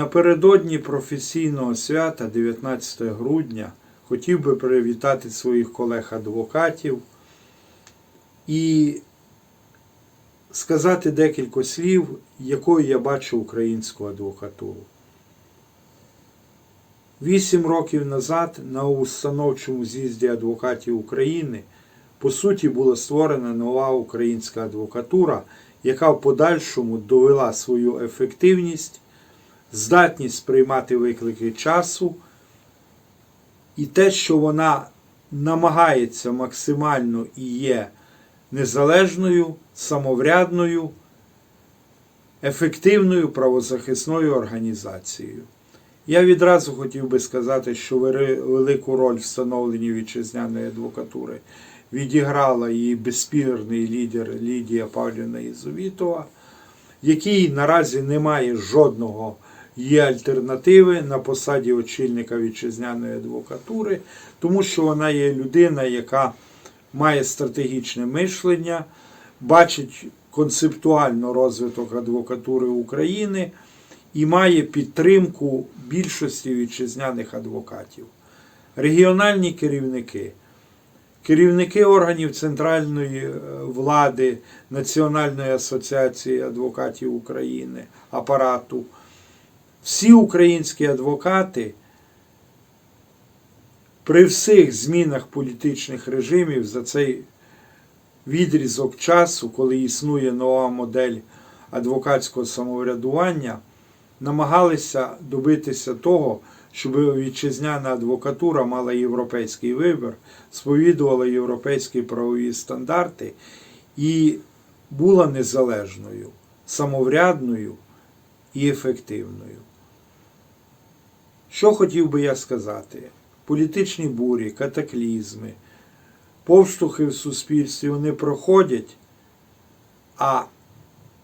Напередодні професійного свята 19 грудня хотів би привітати своїх колег-адвокатів і сказати декілька слів, якою я бачу українську адвокатуру. Вісім років назад на установчому з'їзді адвокатів України по суті була створена нова українська адвокатура, яка в подальшому довела свою ефективність, здатність приймати виклики часу і те, що вона намагається максимально і є незалежною, самоврядною, ефективною правозахисною організацією. Я відразу хотів би сказати, що велику роль встановленні вітчизняної адвокатури відіграла її безспірний лідер Лідія Павлівна Єзовітова, який наразі не має жодного її альтернативи на посаді очільника вітчизняної адвокатури, тому що вона є людина, яка має стратегічне мишлення, бачить концептуально розвиток адвокатури України і має підтримку більшості вітчизняних адвокатів. Регіональні керівники, керівники органів центральної е, влади Національної асоціації адвокатів України, апарату, всі українські адвокати при всіх змінах політичних режимів за цей відрізок часу, коли існує нова модель адвокатського самоврядування, намагалися добитися того, щоб вітчизняна адвокатура мала європейський вибір, сповідувала європейські правові стандарти і була незалежною, самоврядною і ефективною. Що хотів би я сказати? Політичні бурі, катаклізми, повштовхи в суспільстві вони проходять, а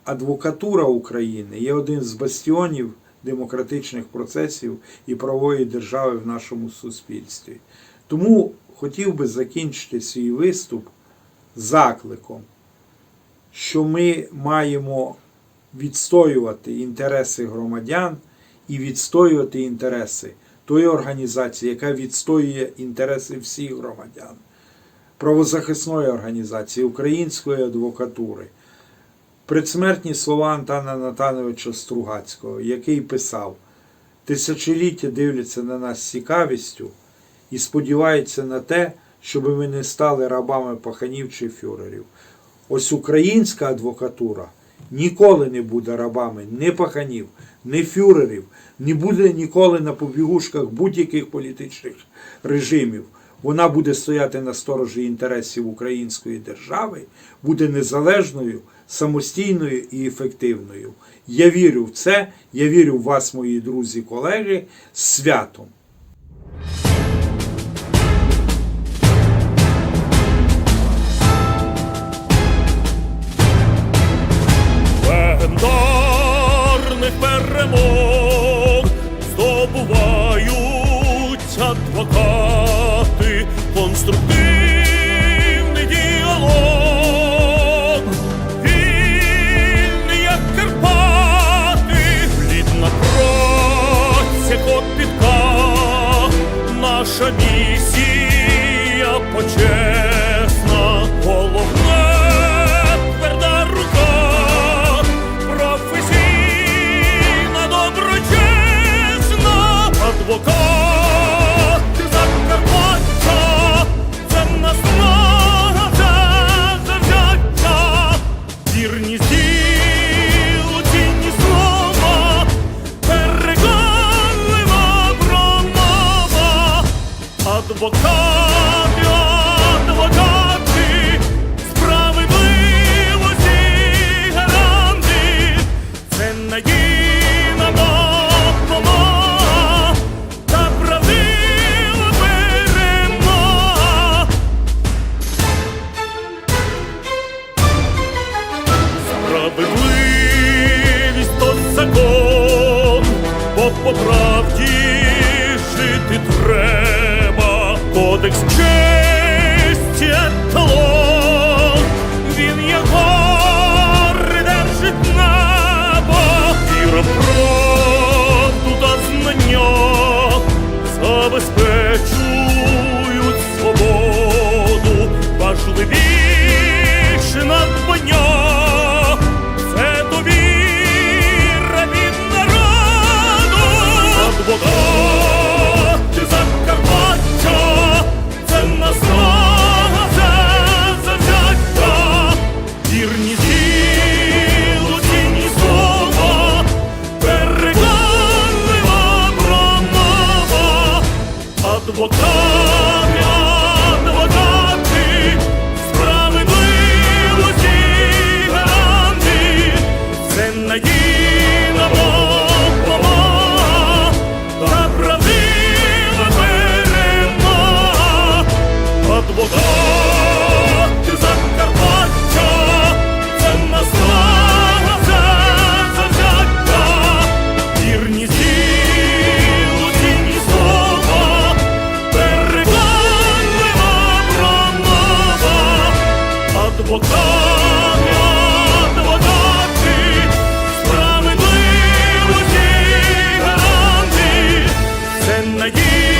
адвокатура України є один з бастіонів демократичних процесів і правової держави в нашому суспільстві. Тому хотів би закінчити свій виступ закликом, що ми маємо відстоювати інтереси громадян і відстоювати інтереси тої організації, яка відстоює інтереси всіх громадян, правозахисної організації, української адвокатури. Предсмертні слова Антона Натановича Стругацького, який писав: тисячоліття дивляться на нас з цікавістю і сподіваються на те, щоб ми не стали рабами паханів чи фюрерів. Ось українська адвокатура ніколи не буде рабами ні паханів, ні фюрерів, не буде ніколи на побігушках будь-яких політичних режимів. Вона буде стояти на сторожі інтересів української держави, буде незалежною, самостійною і ефективною. Я вірю в це, я вірю в вас, мої друзі, колеги, з святом. Справедливості гаранти, це надія.